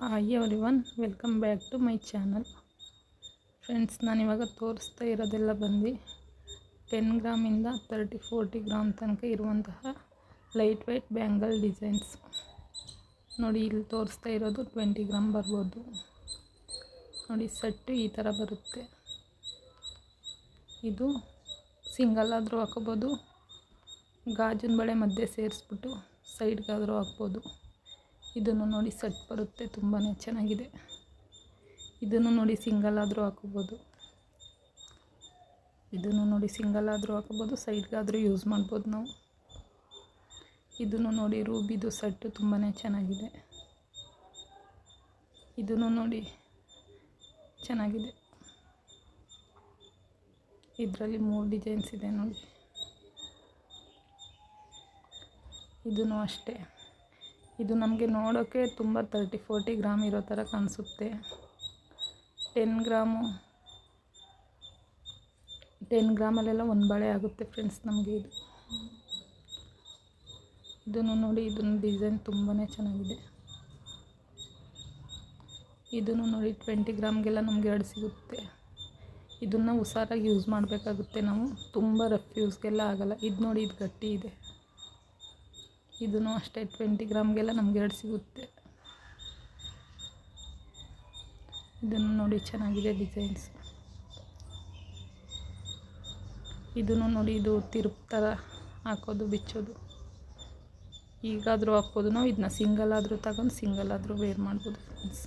Hi everyone welcome back to my channel friends ಇವಾಗ ತೋರಿಸ್ತಾ ಇರೋದೆಲ್ಲ ಬಂದು ಟೆನ್ ಗ್ರಾಮಿಂದ ತರ್ಟಿ ಫೋರ್ಟಿ ಗ್ರಾಮ್ ತನಕ ಇರುವಂತಹ ಲೈಟ್ ವೆಯ್ಟ್ ಬ್ಯಾಂಗಲ್ ಡಿಸೈನ್ಸ್ ನೋಡಿ, ಇಲ್ಲಿ ತೋರಿಸ್ತಾ ಇರೋದು ಟ್ವೆಂಟಿ ಗ್ರಾಮ್ ಬರ್ಬೋದು. ನೋಡಿ ಸೆಟ್ಟು ಈ ಥರ ಬರುತ್ತೆ. ಇದು ಸಿಂಗಲ್ ಆದರೂ ಹಾಕೋಬೋದು. ಗಾಜಿನ ಬಳೆ ಮಧ್ಯೆ ಸೇರಿಸ್ಬಿಟ್ಟು ಸೈಡ್ಗಾದರೂ ಹಾಕ್ಬೋದು. ಇದನ್ನು ನೋಡಿ ಸೆಟ್ ಬರುತ್ತೆ ತುಂಬಾ ಚೆನ್ನಾಗಿದೆ. ಇದನ್ನು ನೋಡಿ ಸಿಂಗಲ್ ಆದರೂ ಹಾಕೋಬೋದು. ಇದನ್ನು ನೋಡಿ ಸಿಂಗಲ್ ಆದರೂ ಹಾಕೋಬೋದು ಸೈಡ್ಗಾದರೂ ಯೂಸ್ ಮಾಡ್ಬೋದು ನಾವು. ಇದನ್ನು ನೋಡಿ ರೂಬಿದು ಸೆಟ್ಟು ತುಂಬಾ ಚೆನ್ನಾಗಿದೆ. ಇದನ್ನು ನೋಡಿ ಚೆನ್ನಾಗಿದೆ. ಇದರಲ್ಲಿ ಮೂರು ಡಿಸೈನ್ಸ್ ಇದೆ ನೋಡಿ. ಇದೂ ಅಷ್ಟೇ. ಇದು ನಮಗೆ ನೋಡೋಕ್ಕೆ ತುಂಬ ತರ್ಟಿ, ಫೋರ್ಟಿ ಗ್ರಾಮ್ ಇರೋ ಥರ ಕಾಣಿಸುತ್ತೆ. ಟೆನ್ ಗ್ರಾಮು, ಟೆನ್ ಗ್ರಾಮಲ್ಲೆಲ್ಲ ಒಂದು ಬಳೆ ಆಗುತ್ತೆ ಫ್ರೆಂಡ್ಸ್ ನಮಗೆ ಇದು. ಇದನ್ನು ನೋಡಿ, ಇದನ್ನು ಡಿಸೈನ್ ತುಂಬಾ ಚೆನ್ನಾಗಿದೆ. ಇದನ್ನು ನೋಡಿ ಟ್ವೆಂಟಿ ಗ್ರಾಮ್ಗೆಲ್ಲ ನಮಗೆ ಎರಡು ಸಿಗುತ್ತೆ. ಇದನ್ನು ಹುಷಾರಾಗಿ ಯೂಸ್ ಮಾಡಬೇಕಾಗುತ್ತೆ ನಾವು. ತುಂಬ ರಫ್ ಯೂಸ್ಗೆಲ್ಲ ಆಗೋಲ್ಲ. ಇದು ನೋಡಿ, ಇದು ಗಟ್ಟಿ ಇದೆ. ಇದೂ ಅಷ್ಟೇ ಟ್ವೆಂಟಿ ಗ್ರಾಮ್ಗೆಲ್ಲ ನಮ್ಗೆ ಎರಡು ಸಿಗುತ್ತೆ. ಇದನ್ನು ನೋಡಿ ಚೆನ್ನಾಗಿದೆ ಡಿಸೈನ್ಸ್ ಇದನ್ನು ನೋಡಿ ಇದು ತಿರುಪ್ ಥರ ಹಾಕೋದು, ಬಿಚ್ಚೋದು. ಈಗಾದರೂ ಹಾಕ್ಬೋದು ನಾವು. ಇದನ್ನ ಸಿಂಗಲ್ ಆದರೂ ತಗೊಂಡು ಸಿಂಗಲ್ ಆದರೂ ವೇರ್ ಮಾಡ್ಬೋದು ಫ್ರೆಂಡ್ಸ್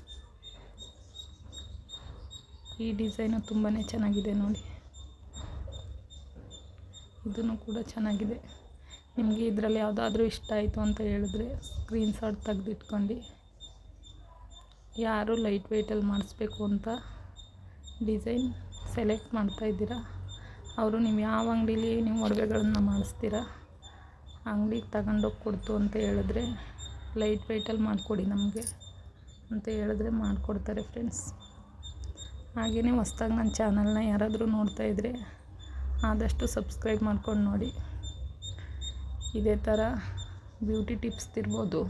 ಈ ಡಿಸೈನು ತುಂಬಾ ಚೆನ್ನಾಗಿದೆ ನೋಡಿ. ಇದನ್ನು ಕೂಡ ಚೆನ್ನಾಗಿದೆ. ನಿಮಗೆ ಇದರಲ್ಲಿ ಯಾವುದಾದ್ರೂ ಇಷ್ಟ ಆಯಿತು ಅಂತ ಹೇಳಿದ್ರೆ ಸ್ಕ್ರೀನ್ ಶಾಟ್ ತೆಗೆದಿಟ್ಕೊಂಡು ಯಾರು ಲೈಟ್ ವೆಯ್ಟಲ್ಲಿ ಮಾಡಿಸ್ಬೇಕು ಅಂತ ಡಿಸೈನ್ ಸೆಲೆಕ್ಟ್ ಮಾಡ್ತಾಯಿದ್ದೀರಾ ಅವರು ನೀವು ಯಾವ ಅಂಗಡೀಲಿ ನೀವು ಒಡವೆಗಳನ್ನ ಮಾಡಿಸ್ತೀರಾ? ಅಂಗಡಿಗೆ ತಗೊಂಡೋಗಿ ಕೊಡ್ತು ಅಂತ ಹೇಳಿದ್ರೆ ಲೈಟ್ ವೆಯ್ಟಲ್ಲಿ ಮಾಡಿಕೊಡಿ ನಮಗೆ ಅಂತ ಹೇಳಿದ್ರೆ ಮಾಡಿಕೊಡ್ತಾರೆ ಫ್ರೆಂಡ್ಸ್ ಹಾಗೆಯೇ ಹೊಸ್ದಾಗಿ ನನ್ನ ಚಾನಲ್ನ ಯಾರಾದರೂ ನೋಡ್ತಾಯಿದ್ರೆ ಆದಷ್ಟು ಸಬ್ಸ್ಕ್ರೈಬ್ ಮಾಡ್ಕೊಂಡು ನೋಡಿ. ಇದೇ ಥರ ಬ್ಯೂಟಿ ಟಿಪ್ಸ್ ತಿರ್ಬೋದು,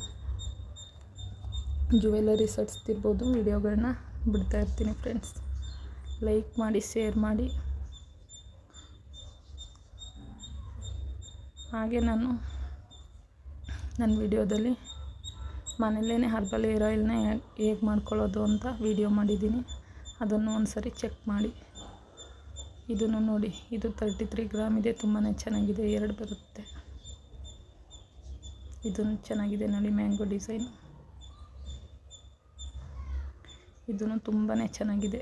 ಜುವೆಲರಿ ಸೆಟ್ಸ್ ತಿರ್ಬೋದು ವಿಡಿಯೋಗಳನ್ನ ಬಿಡ್ತಾ ಇರ್ತೀನಿ ಫ್ರೆಂಡ್ಸ್. ಲೈಕ್ ಮಾಡಿ, ಶೇರ್ ಮಾಡಿ. ಹಾಗೆ ನಾನು ನನ್ನ ವಿಡಿಯೋದಲ್ಲಿ ಮನೇಲೇ ಹರ್ಬಲ್ ಏರ್ ಆಯಿಲ್ನ ಹೇಗೆ ಮಾಡ್ಕೊಳ್ಳೋದು ಅಂತ ವಿಡಿಯೋ ಮಾಡಿದ್ದೀನಿ. ಅದನ್ನು ಒಂದು ಸರಿ ಚೆಕ್ ಮಾಡಿ. ಇದನ್ನು ನೋಡಿ, ಇದು ತರ್ಟಿ ತ್ರೀ ಗ್ರಾಮ್ ಇದೆ ತುಂಬಾ ಚೆನ್ನಾಗಿದೆ, ಎರಡು ಬರುತ್ತೆ. ಇದನ್ನು ಚೆನ್ನಾಗಿದೆ ನೋಡಿ ಮ್ಯಾಂಗೋ ಡಿಸೈನ್. ಇದೂ ತುಂಬಾ ಚೆನ್ನಾಗಿದೆ.